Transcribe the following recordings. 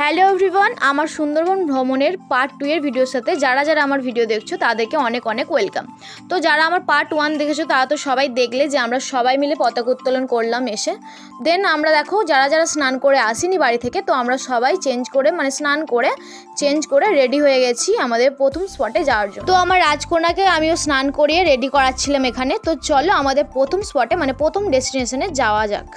Hello everyone আমার সুন্দরবন ভ্রমণের part two এর ভিডিওর সাথে যারা যারা আমার ভিডিও দেখছ, তাদেরকে অনেক অনেক ওয়েলকাম তো যারা আমার পার্ট ওয়ান দেখেছ, তারা তো সবাই দেখলে যে আমরা সবাই মিলে পতাকা উত্তোলন করলাম এসে। দেন আমরা দেখো, যারা যারা স্নান করে আসিনি বাড়ি থেকে, তো আমরা সবাই চেঞ্জ করে মানে স্নান করে চেঞ্জ করে রেডি হয়ে গেছি আমাদের প্রথম স্পটে যাওয়ার জন্য। তো আমার রাজকন্যাকে আমিও স্নান করিয়ে রেডি করাচ্ছিলাম এখানে। তো চলো আমাদের প্রথম স্পটে মানে প্রথম ডেস্টিনেশনে যাওয়া যাক।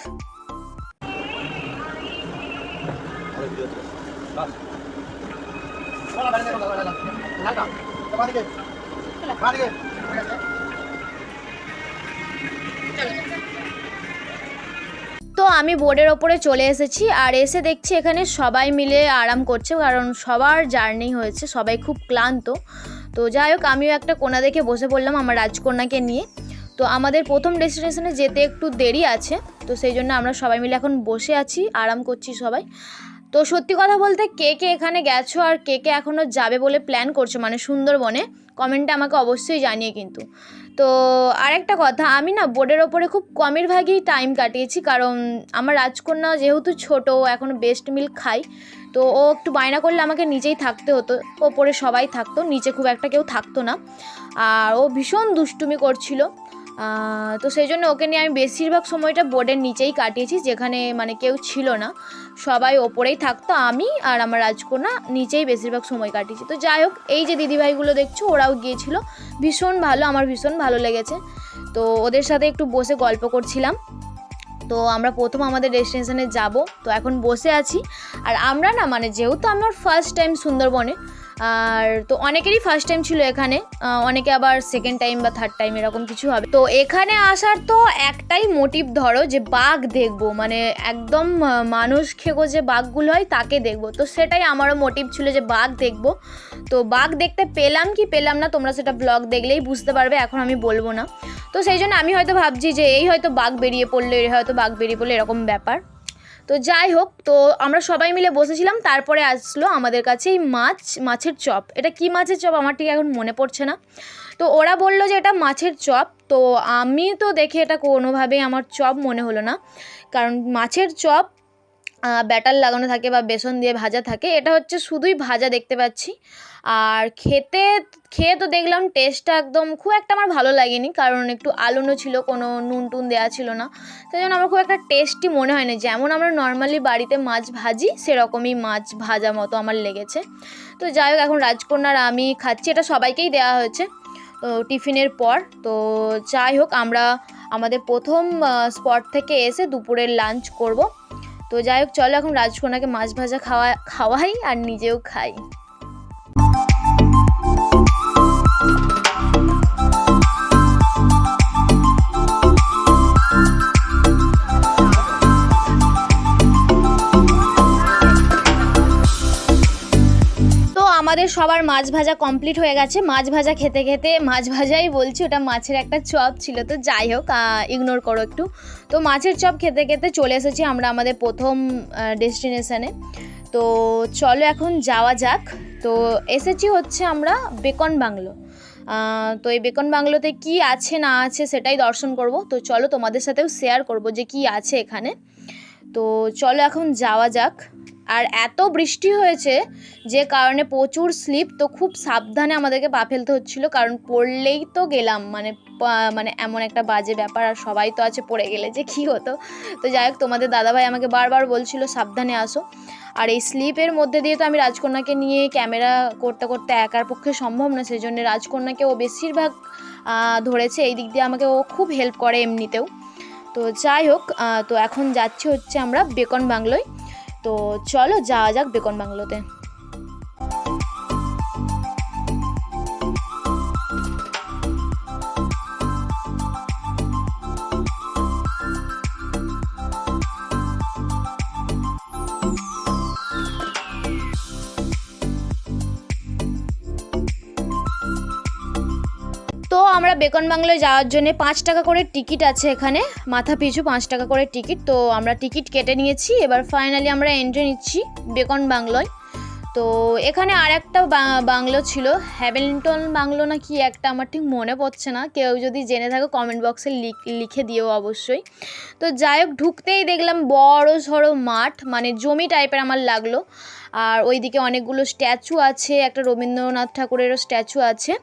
তো আমি বোর্ডের ওপরে চলে এসেছি আর এসে দেখছি এখানে সবাই মিলে আরাম করছে, কারণ সবার জার্নি হয়েছে, সবাই খুব ক্লান্ত। তো যাই হোক, আমিও একটা কোনা দেখে বসে পড়লাম আমার রাজকন্যাকে নিয়ে। তো আমাদের প্রথম ডেস্টিনেশনে যেতে একটু দেরি আছে, তো সেই জন্য আমরা সবাই মিলে এখন বসে আছি, আরাম করছি সবাই। তো সত্যি কথা বলতে কে কে এখানে গেছো আর কে কে এখনও যাবে বলে প্ল্যান করছ মানে সুন্দরবনে কমেন্টে আমাকে অবশ্যই জানিয়ে কিন্তু। তো আরেকটা কথা, আমি না বোর্ডের ওপরে খুব কমের ভাগেই টাইম কাটিয়েছি কারণ আমার রাজকন্যা যেহেতু ছোট এখন বেস্ট মিল্ক খাই তো ও একটু বায়না করলে আমাকে নিজেই থাকতে হতো, ওপরে সবাই থাকতো, নিচে খুব একটা কেউ থাকতো না। আর ও ভীষণ দুষ্টুমি করছিল। তো সেই জন্য ওকে নিয়ে আমি বেশিরভাগ সময়টা বোর্ডের নিচেই কাটিয়েছি, যেখানে মানে কেউ ছিল না। সবাই ওপরেই থাকতো, আমি আর আমার রাজকন্যা নিচেই বেশিরভাগ সময় কাটিয়েছি। তো যাই হোক, এই যে দিদিভাইগুলো দেখছ, ওরাও গিয়েছিল। ভীষণ ভালো, আমার ভীষণ ভালো লেগেছে। তো ওদের সাথে একটু বসে গল্প করছিলাম। তো আমরা প্রথম আমাদের ডেস্টিনেশনে যাব। তো এখন বসে আছি। আর আমরা না মানে যেহেতু আমার ফার্স্ট টাইম সুন্দরবনে আর তো অনেকেরই ফার্স্ট টাইম ছিল এখানে অনেকে আবার সেকেন্ড টাইম বা থার্ড টাইম এরকম কিছু হবে। তো এখানে আসার তো একটাই মোটিভ ধরো যে বাঘ দেখব মানে একদম মানুষ খেগো যে বাঘগুলো হয় তাকে দেখব। তো সেটাই আমারও মোটিভ ছিল যে বাঘ দেখব। তো বাঘ দেখতে পেলাম কি পেলাম না তোমরা সেটা ব্লগ দেখলেই বুঝতে পারবে, এখন আমি বলব না। তো সেই জন্য আমি হয়তো ভাবছি যে এই হয়তো বাঘ বেরিয়ে পড়ল এই হয়তো বাঘ বেরিয়ে পড়ল, এরকম ব্যাপার। তো যাই হোক, তো আমরা সবাই মিলে বসেছিলাম, তারপরে আসলো আমাদের কাছে এই মাছ, মাছের চপ। এটা কি মাছের চপ? আমার ঠিক এখন মনে পড়ছে না। তো ওরা বলল যে এটা মাছের চপ। তো আমি তো দেখে এটা কোনোভাবেই আমার চপ মনে হলো না। কারণ মাছের চপ ব্যাটার লাগানো থাকে বা বেসন দিয়ে ভাজা থাকে, এটা হচ্ছে শুধুই ভাজা দেখতে পাচ্ছি। আর খেতে, খেয়ে তো দেখলাম টেস্টটা একদম খুব একটা আমার ভালো লাগেনি, কারণ একটু আলুনো ছিল, কোনো নুন টুন দেওয়া ছিল না। সেই জন্য আমার খুব একটা টেস্টি মনে হয়নি। যেমন আমরা নর্মালি বাড়িতে মাছ ভাজি, সেরকমই মাছ ভাজা মতো আমার লেগেছে। তো যাই হোক, এখন রাজকন্যার আমি খাচ্ছি, এটা সবাইকেই দেওয়া হয়েছে। তো টিফিনের পর, তো যাই হোক, আমরা আমাদের প্রথম স্পট থেকে এসে দুপুরের লাঞ্চ করব। তো যাই হোক, চলো এখন রাজকন্যাকে মাছ ভাজা খাওয়া, খাওয়াই আর নিজেও খাই। সবার মাছ ভাজা কমপ্লিট হয়ে গেছে। মাছ ভাজা খেতে খেতে, মাছ ভাজাই বলছি, ওটা মাছের একটা চপ ছিল। তো যাই হোক ইগনোর করো একটু। তো মাছের চপ খেতে খেতে চলে এসেছি আমরা আমাদের প্রথম ডেস্টিনেশানে তো চলো এখন যাওয়া যাক। তো এসেছি হচ্ছে আমরা বেকন বাংলো। তো এই বেকন বাংলোতে কি আছে, না আছে সেটাই দর্শন করব। তো চলো তোমাদের সাথেও শেয়ার করব যে কি আছে এখানে। তো চলো এখন যাওয়া যাক। আর এত বৃষ্টি হয়েছে যে কারণে প্রচুর স্লিপ, তো খুব সাবধানে আমাদেরকে পা ফেলতে হচ্ছিল। কারণ পড়লেই তো গেলাম মানে মানে এমন একটা বাজে ব্যাপার, আর সবাই তো আছে পড়ে গেলে যে কী হতো। তো যাই হোক, তোমাদের দাদাভাই আমাকে বারবার বলছিল, সাবধানে আসো। আর এই স্লিপের মধ্যে দিয়ে তো আমি রাজকন্যাকে নিয়ে ক্যামেরা করতে করতে একার পক্ষে সম্ভব না সেই জন্য রাজকন্যাকে ও বেশিরভাগ ধরেছে। এই দিক দিয়ে আমাকে ও খুব হেল্প করে এমনিতেও। তো যাই হোক তো এখন যাচ্ছি হচ্ছে আমরা বেকন বাংলোয়। তো চলো যাওয়া যাক বেকন বাংলোতে বেকন বাংলায় যাওয়ার জন্য পাঁচ টাকা করে টিকিট আছে এখানে। মাথা পিছু পাঁচ টাকা করে টিকিট। তো আমরা টিকিট কেটে নিয়েছি। এবার ফাইনালি আমরা এন্ট্রি নিচ্ছি বেকন বাংলায়। তো এখানে আর একটা বাংলো ছিল। হ্যামিল্টন বাংলো না কি একটা আমার ঠিক মনে পড়ছে না। কেউ যদি জেনে থাকো কমেন্ট বক্সে লিখে দিও অবশ্যই। তো যাই হোক, ঢুকতেই দেখলাম বড় সড়ো মাঠ মানে জমি টাইপের আমার লাগল। আর ওইদিকে অনেকগুলো স্ট্যাচু আছে, একটা রবীন্দ্রনাথ ঠাকুরেরও স্ট্যাচু আছে।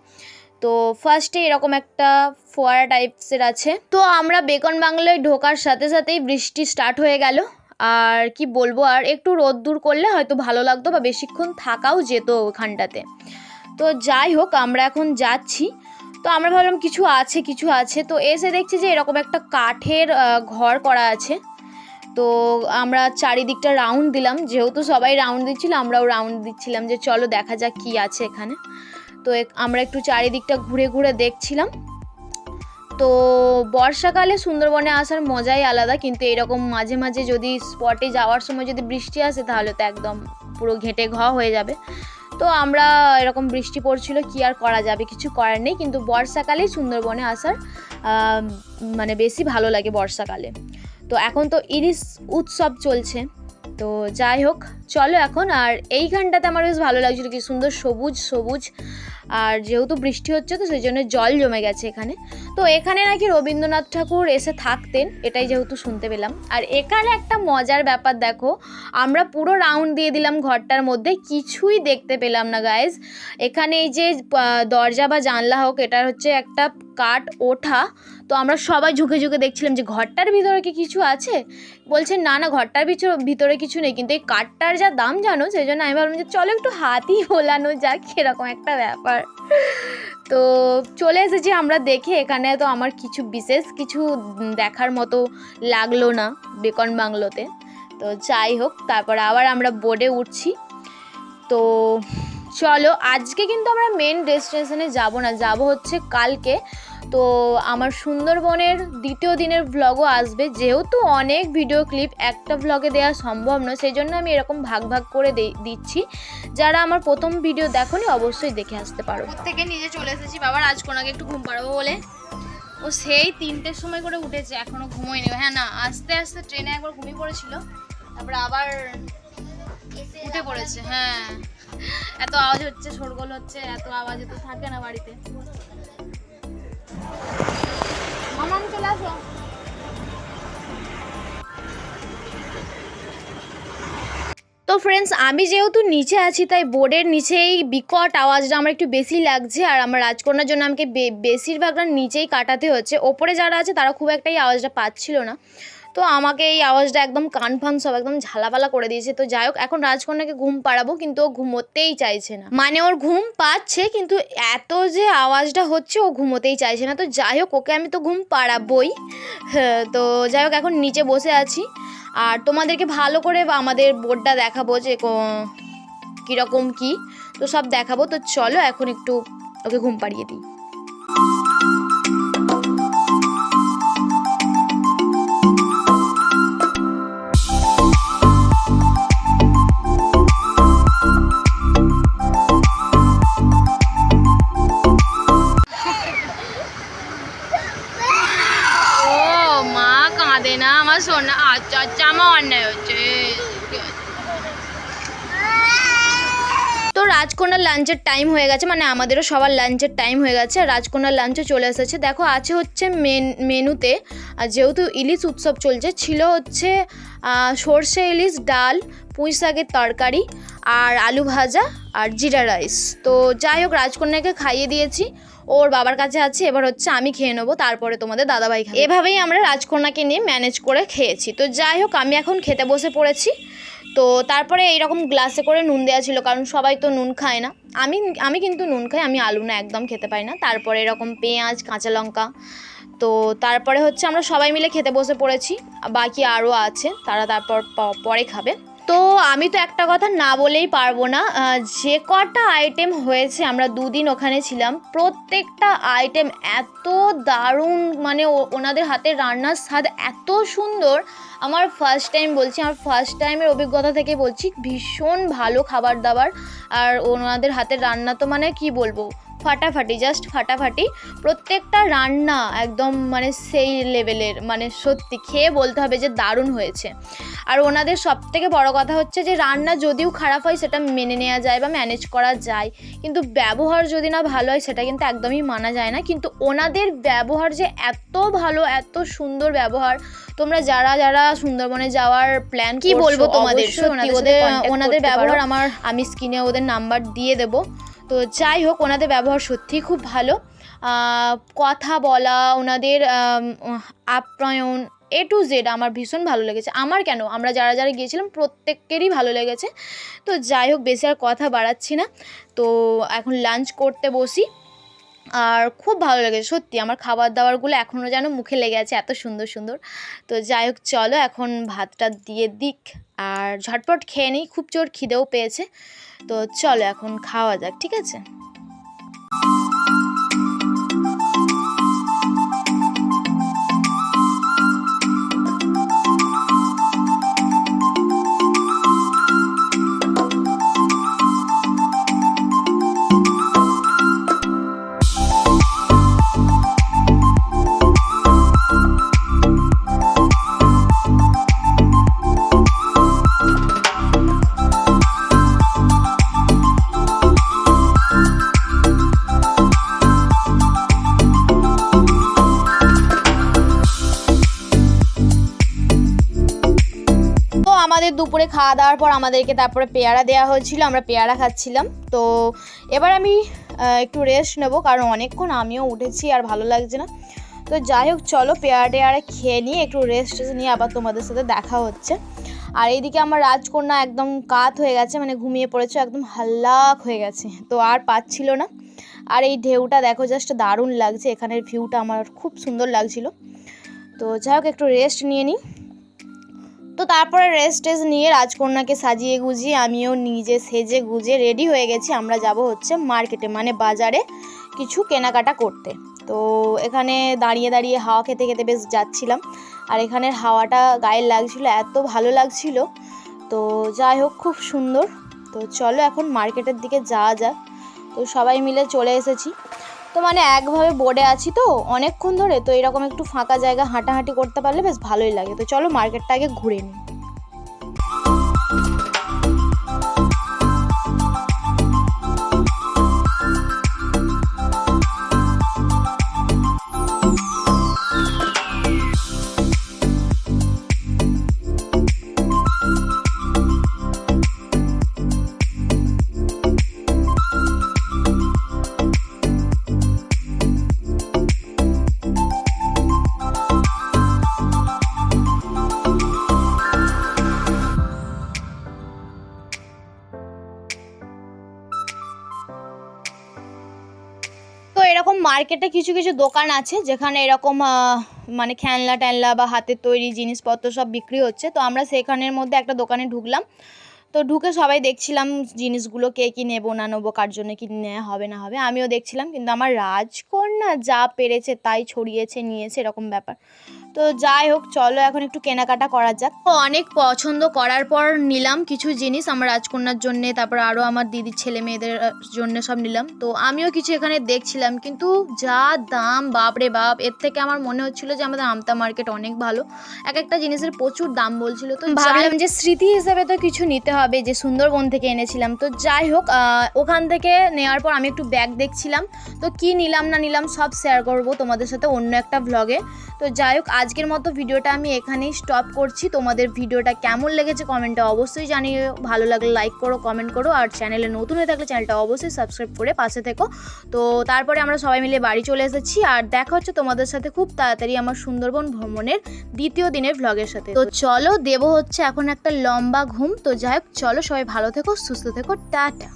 তো ফার্স্টে এরকম একটা ফোয়ারা টাইপসের আছে। তো আমরা বেকন বাংলায় ঢোকার সাথে সাথেই বৃষ্টি স্টার্ট হয়ে গেল। আর কি বলব, আর একটু রোদ্দুর করলে হয়তো ভালো লাগতো বা বেশিক্ষণ থাকাও যেত ওখানটাতে। তো যাই হোক, আমরা এখন যাচ্ছি। তো আমরা ভাবলাম কিছু আছে কিছু আছে। তো এসে দেখছি যে এরকম একটা কাঠের ঘর করা আছে। তো আমরা চারিদিকটা রাউন্ড দিলাম। যেহেতু সবাই রাউন্ড দিচ্ছিল, আমরাও রাউন্ড দিচ্ছিলাম যে চলো দেখা যাক কি আছে এখানে। তো আমরা একটু চারিদিকটা ঘুরে ঘুরে দেখছিলাম। তো বর্ষাকালে সুন্দরবনে আসার মজাই আলাদা, কিন্তু এরকম মাঝে মাঝে যদি স্পটে যাওয়ার সময় যদি বৃষ্টি আসে, তাহলে তো একদম পুরো ঘেঁটে ঘ হয়ে যাবে। তো আমরা এরকম বৃষ্টি পড়ছিল, কি আর করা যাবে? কিছু করার নেই, কিন্তু বর্ষাকালেই সুন্দরবনে আসার মানে বেশি ভালো লাগে বর্ষাকালে। তো এখন তো ইলিশ উৎসব চলছে। তো যাই হোক চলো এখন, আর এই এইখানটাতে আমার বেশ ভালো লাগছিল, কি সুন্দর সবুজ সবুজ, আর যেহেতু বৃষ্টি হচ্ছে তো সেই জন্য জল জমে গেছে এখানে। তো এখানে নাকি রবীন্দ্রনাথ ঠাকুর এসে থাকতেন, এটাই যেহেতু শুনতে পেলাম। আর এখানে একটা মজার ব্যাপার দেখো, আমরা পুরো রাউন্ড দিয়ে দিলাম ঘরটার মধ্যে, কিছুই দেখতে পেলাম না গাইজ এখানে এই যে দরজা বা জানলা হোক, এটার হচ্ছে একটা কাঠ ওঠা। তো আমরা সবাই ঝুঁকে ঝুঁকে দেখছিলাম যে ঘরটার ভিতরে কি কিছু আছে? বলছে, না না, ঘরটার ভিতরে কিছু নেই, কিন্তু এই কাঠটার যা দাম জানো, সেই জন্য আমি ভাবলাম যে চলো একটু হাতই ভোলানো যাক, এরকম একটা ব্যাপার। তো চলে এসেছি আমরা দেখে, এখানে তো আমার কিছু বিশেষ কিছু দেখার মতো লাগল না বেকন বাংলোতে। তো যাই হোক, তারপর আবার আমরা বোর্ডে উঠছি। তো চলো, আজকে কিন্তু আমরা মেন ডেস্টিনেশনে যাব না, যাব হচ্ছে কালকে। তো আমার সুন্দরবনের দ্বিতীয় দিনের ভ্লগও আসবে। যেহেতু অনেক ভিডিও ক্লিপ একটা ভ্লগে দেওয়া সম্ভব নয়, সেই জন্য আমি এরকম ভাগ ভাগ করে দিচ্ছি। যারা আমার প্রথম ভিডিও দেখোনি, অবশ্যই দেখে আসতে পারো। থেকে নিজে চলে এসেছি বাবা রাজকোনাকে একটু ঘুম পাড়াবো বলে। ও সেই তিনটের সময় করে উঠেছে, এখনও ঘুমোয়নি হ্যাঁ না, আস্তে আস্তে ট্রেনে একবার ঘুমিয়ে পড়েছিল, তারপরে আবার উঠে পড়েছে হ্যাঁ। এত আওয়াজ হচ্ছে, শোরগোল হচ্ছে, এত আওয়াজে তো থাকে না বাড়িতে। তো ফ্রেন্ডস আমি যেহেতু নিচে আছি, তাই বোর্ডের নিচেই বিকট আওয়াজটা আমার একটু বেশি লাগছে, আর আমার রাজকন্যার জন্য আমাকে বেশিরভাগটা নিচেই কাটাতে হচ্ছে। ওপরে যারা আছে, তারা খুব একটাই আওয়াজটা পাচ্ছিল না। তো আমাকে এই আওয়াজটা একদম কান ফান সব একদম ঝালাপালা করে দিয়েছে। তো যাই হোক এখন রাজকন্যাকে ঘুম পাড়াবো কিন্তু ও ঘুমোতেই চাইছে না। মানে ওর ঘুম পাচ্ছে কিন্তু এত যে আওয়াজটা হচ্ছে ও ঘুমোতেই চাইছে না। তো যাই হোক ওকে আমি তো ঘুম পাড়াবই। হ্যাঁ, তো যাই হোক এখন নিচে বসে আছি। আর তোমাদেরকে ভালো করে আমাদের বোর্ডটা দেখাবো যে কীরকম কি। তো সব দেখাবো। তো চলো এখন একটু ওকে ঘুম পাড়িয়ে দিই। অন্যায় হচ্ছে তো রাজকন্যার লাঞ্চের টাইম হয়ে গেছে মানে আমাদেরও সবার লাঞ্চের টাইম হয়ে গেছে রাজকন্যার লাঞ্চে চলে এসেছে। দেখো, আছে হচ্ছে মেন, মেনুতে, আর যেহেতু ইলিশ উৎসব চলছে, ছিল হচ্ছে সর্ষে ইলিশ, ডাল পুঁই শাকের তরকারি আর আলু ভাজা আর জিরা রাইস। তো যাই হোক, রাজকন্যাকে খাইয়ে দিয়েছি। ওর বাবার কাছে আছে, এবার হচ্ছে আমি খেয়ে নেব, তারপরে তোমাদের দাদাভাই খাবে। এভাবেই আমরা রাজকন্যাকে নিয়ে ম্যানেজ করে খেয়েছি। তো যাই হোক, আমি এখন খেতে বসে পড়েছি। তো তারপরে এইরকম গ্লাসে করে নুন দেওয়া ছিল, কারণ সবাই তো নুন খায় না। আমি আমি কিন্তু নুন খাই, আমি আলু না, একদম খেতে পারি না। তারপরে এরকম পেঁয়াজ, কাঁচা লঙ্কা। তো তারপরে হচ্ছে আমরা সবাই মিলে খেতে বসে পড়েছি। বাকি আরও আছে, তারা তারপর পরে খাবে। তো আমি তো একটা কথা না বলেই পারব না যে কটা আইটেম হয়েছে আমরা দুদিন ওখানে ছিলাম, প্রত্যেকটা আইটেম এত দারুণ মানে ওনাদের হাতের রান্নার স্বাদ এত সুন্দর। আমার ফার্স্ট টাইম বলছি, আমার ফার্স্ট টাইমের অভিজ্ঞতা থেকে বলছি, ভীষণ ভালো খাবার দাবার। আর ওনাদের হাতের রান্না তো মানে কি বলব? ফাটাফাটি জাস্ট ফাটাফাটি। প্রত্যেকটা রান্না একদম মানে সেই লেভেলের মানে সত্যি খেয়ে বলতে হবে যে দারুণ হয়েছে। আর ওনাদের সব থেকে বড় কথা হচ্ছে যে রান্না যদিও খারাপ হয় সেটা মেনে নেওয়া যায় বা ম্যানেজ করা যায় কিন্তু ব্যবহার যদি না ভালো হয় সেটা কিন্তু একদমই মানা যায় না। কিন্তু ওনাদের ব্যবহার যে এত ভালো এত সুন্দর ব্যবহার তোমরা যারা যারা সুন্দরবনে যাওয়ার প্ল্যান কি বলব তোমাদের? ওনাদের ব্যবহার আমার আমি স্ক্রিনে ওদের নাম্বার দিয়ে দেব। তো যাই হোক, ওনাদের ব্যবহার সত্যিই খুব ভালো। কথা বলা, ওনাদের আপ্যায়ন এ টু জেড আমার ভীষণ ভালো লেগেছে। আমার কেন? আমরা যারা যারা গিয়েছিলাম, প্রত্যেকেরই ভালো লেগেছে। তো যাই হোক, বেশি আর কথা বাড়াচ্ছি না। তো এখন লাঞ্চ করতে বসি। আর খুব ভালো লেগেছে, সত্যি। আমার খাবার দাবারগুলো এখনও যেন মুখে লেগে আছে এত সুন্দর সুন্দর। তো যাই হোক, চলো এখন ভাতটা দিয়ে দিক। আর ঝটপট খেয়ে নিই, খুব জোর খিদেও পেয়েছে। তো চলো এখন খাওয়া যাক, ঠিক আছে? আমাদের দুপুরে খাওয়া দাওয়ার পর আমাদেরকে তারপরে পেয়ারা দেওয়া হয়েছিল, আমরা পেয়ারা খাচ্ছিলাম। তো এবার আমি একটু রেস্ট নেব, কারণ অনেকক্ষণ আমিও উঠেছি আর ভালো লাগছে না। তো যাই হোক, চলো পেয়ারা টেয়ারা খেয়ে নিয়ে একটু রেস্ট নিয়ে আবার তোমাদের সাথে দেখা হচ্ছে। আর এইদিকে আমার রাজকন্যা একদম কাত হয়ে গেছে মানে ঘুমিয়ে পড়েছে, একদম হাল্লাক হয়ে গেছে, তো আর পাচ্ছিল না। আর এই ঢেউটা দেখো জাস্ট দারুণ লাগছে, এখানের ভিউটা আমার খুব সুন্দর লাগছিল। তো যাই হোক, একটু রেস্ট নিয়ে নিই। তো তারপরে রেস্ট টেস্ট নিয়ে রাজকন্যাকে সাজিয়ে গুজিয়ে আমিও নিজে সেজে গুজে রেডি হয়ে গেছি। আমরা যাব হচ্ছে মার্কেটে মানে বাজারে কিছু কেনাকাটা করতে। তো এখানে দাঁড়িয়ে দাঁড়িয়ে হাওয়া খেতে খেতে বেশ যাচ্ছিলাম। আর এখানের হাওয়াটা গায়ে লাগছিল, এত ভালো লাগছিল। তো যাই হোক, খুব সুন্দর। তো চলো এখন মার্কেটের দিকে যাওয়া যাক। তো সবাই মিলে চলে এসেছি। তো মানে একভাবে বোর্ডে আছি তো অনেকক্ষণ ধরে, তো এরকম একটু ফাঁকা জায়গা হাঁটাহাঁটি করতে পারলে বেশ ভালোই লাগে। তো চলো মার্কেটটা আগে ঘুরে নিই। মার্কেটে কিছু কিছু দোকান আছে যেখানে এরকম মানে খেলনা ট্যানলা বা হাতের তৈরি জিনিসপত্র সব বিক্রি হচ্ছে। তো আমরা সেখানের মধ্যে একটা দোকানে ঢুকলাম। তো ঢুকে সবাই দেখছিলাম জিনিসগুলো কে কী নেব, না নেব, কার জন্য কী নেওয়া হবে, না হবে। আমিও দেখছিলাম, কিন্তু আমার রাজকন্যা যা পেরেছে তাই ছড়িয়েছে, নিয়েছে, এরকম ব্যাপার। তো যাই হোক চলো এখন একটু কেনাকাটা করা যাক। তো অনেক পছন্দ করার পর নিলাম কিছু জিনিস আমার রাজকন্যার জন্য তারপর আরও আমার দিদির ছেলে মেয়েদের জন্য সব নিলাম। তো আমিও কিছু এখানে দেখছিলাম কিন্তু যা দাম বাপরে বাপ এর থেকে আমার মনে হচ্ছিল যে আমাদের আমতা মার্কেট অনেক ভালো। এক একটা জিনিসের প্রচুর দাম বলছিল তো ভাবলাম যে স্মৃতি হিসেবে তো কিছু নিতে হবে যে সুন্দরবন থেকে এনেছিলাম। তো যাই হোক ওখান থেকে নেওয়ার পর আমি একটু ব্যাগ দেখছিলাম। তো কি নিলাম না নিলাম সব শেয়ার করব তোমাদের সাথে অন্য একটা ভ্লগে তো যাই হোক আজকের মতো ভিডিওটা আমি এখানেই স্টপ করছি। তোমাদের ভিডিওটা কেমন লেগেছে কমেন্টে অবশ্যই জানিয়ে ভালো লাগলে লাইক করো কমেন্ট করো। আর চ্যানেলে নতুন হয়ে থাকলে চ্যানেলটা অবশ্যই সাবস্ক্রাইব করে পাশে থেকো। তো তারপরে আমরা সবাই মিলে বাড়ি চলে এসেছি। আর দেখা হচ্ছে তোমাদের সাথে খুব তাড়াতাড়ি আমার সুন্দরবন ভ্রমণের দ্বিতীয় দিনের ভ্লগের সাথে। তো চলো, দেব হচ্ছে এখন একটা লম্বা ঘুম। তো যাই হোক, চলো সবাই ভালো থেকো, সুস্থ থেকো। টাটা।